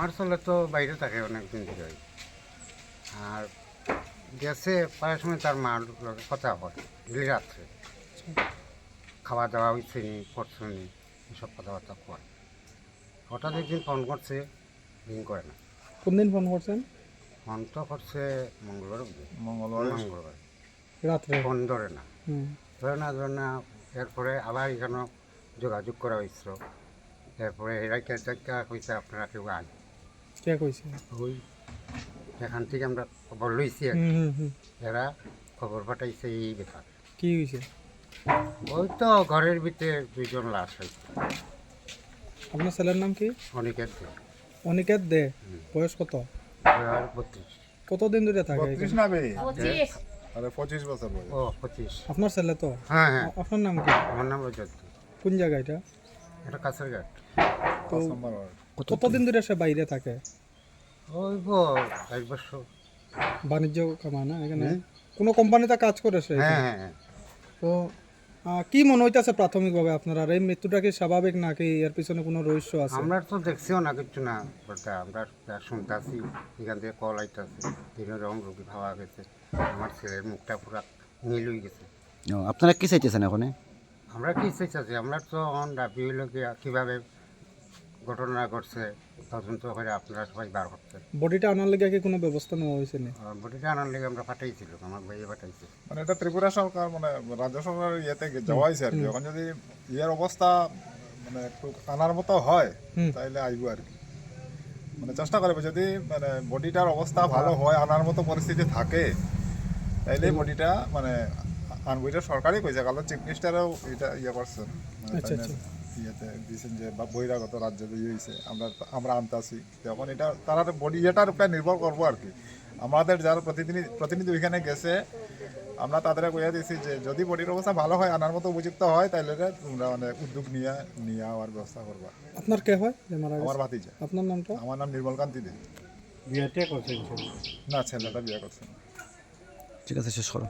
আমার ছেলে তো বাইরে থাকে অনেক দিন ধরে। আর গেছে প্রায় সময় তার মার লগে কথা হয় গেলি রাত্রে। খাওয়া দাওয়া হয়েছে নি করছে নি এসব কথাবার্তা কয়। হঠাৎ একদিন ফোন করছে রিং করে না। কোন দিন ফোন করছেন? ফোন তো করছে মঙ্গলবার মঙ্গলবার। মঙ্গলবার। রাত্রে? ফোন ধরে না। ধরে না ধরে না এরপরে আবার এখানে যোগাযোগ করা হয়েছিল এরপরে এরা কেটে কইছে আপনারা কেউ আন কে কইছে। ওই এখান থেকে আমরা খবর লইছি এরা খবর পাঠাইছে এই ব্যাপার। কি হয়েছে ওই তো ঘরের ভিতরে দুইজন লাশ হয়েছে আপনার ছেলের নাম কি? অনেকের দিন অনিকেত দে? বয়স কত? আর বত্রিশ। কতদিন ধরে থাকে বত্রিশ? না আরে পঁচিশ বছর বয়স। ও পঁচিশ। আপনার ছেলে তো? হ্যাঁ হ্যাঁ। আপনার নাম কি? আমার নাম রজত কোন জায়গা এটা? এটা কাছের ঘাট। তো। কতদিন? ধরে সে বাইরে থাকে? ওই এক বছর। বাণিজ্য কামা না এখানে? কোনো কোম্পানিতে কাজ করে সে হ্যাঁ? হ্যাঁ হ্যাঁ। তো কি মনে হইতেছে প্রাথমিকভাবে আপনারা? এই মৃত্যুটা কি স্বাভাবিক নাকি এর পিছনে কোনো রহস্য আছে? আমরা তো দেখছিও না কিছু না বলতে আমরা যা শুনতেছি এখান থেকে কল আইতেছে বিভিন্ন রকম রোগী পাওয়া গেছে। আমার ছেলের মুখটা পুরা নীল হয়ে গেছে। ও, আপনারা কি চাইতেছেন এখন? আমরা কি চাইতেছি? আমরা তো অন দাবি হইল কীভাবে ঘটনা ঘটছে তদন্ত করে আপনারা সবাই বার করছে বডিটা আনার লেগে কি কোনো ব্যবস্থা নেওয়া হয়েছে না? বডিটা আনার লেগে আমরা পাঠাইছিল আমার ভাইয়ে পাঠাইছে মানে এটা ত্রিপুরা সরকার মানে রাজ্য সরকার ইয়েতে যাওয়া হয়েছে আর কি। এখন যদি ইয়ের অবস্থা মানে একটু আনার মতো হয় তাহলে আইব আর কি। মানে চেষ্টা করবে যদি মানে বডিটার অবস্থা ভালো হয় আনার মতো পরিস্থিতি থাকে তাইলে বডিটা মানে আনব এটা সরকারই কইছে কারণ চিফ মিনিস্টারও এটা ইয়ে করছেন মানে আচ্ছা, তাইলে ইয়েতে দিয়েছেন যে বহিরাগত রাজ্য ইয়ে হয়েছে আমরা আমরা আনতাছি তখন এটা তারা বডি ইয়েটার উপরে নির্ভর করব আর কি। আমাদের যারা প্রতিনিধি প্রতিনিধি ওইখানে গেছে আমরা তাদের কইয়া দিয়েছি যে যদি বডির অবস্থা ভালো হয় আনার মতো উপযুক্ত হয় তাহলে তোমরা মানে উদ্যোগ নিয়ে নিয়ে আওয়ার ব্যবস্থা করবা। আপনার কে হয় আমার ভাতিজা। আপনার নামটা? আমার নাম নির্মল কান্তি দে। বিয়েতে করছে না ছেলেটা বিয়ে করছে ঠিক আছে শেষ করো।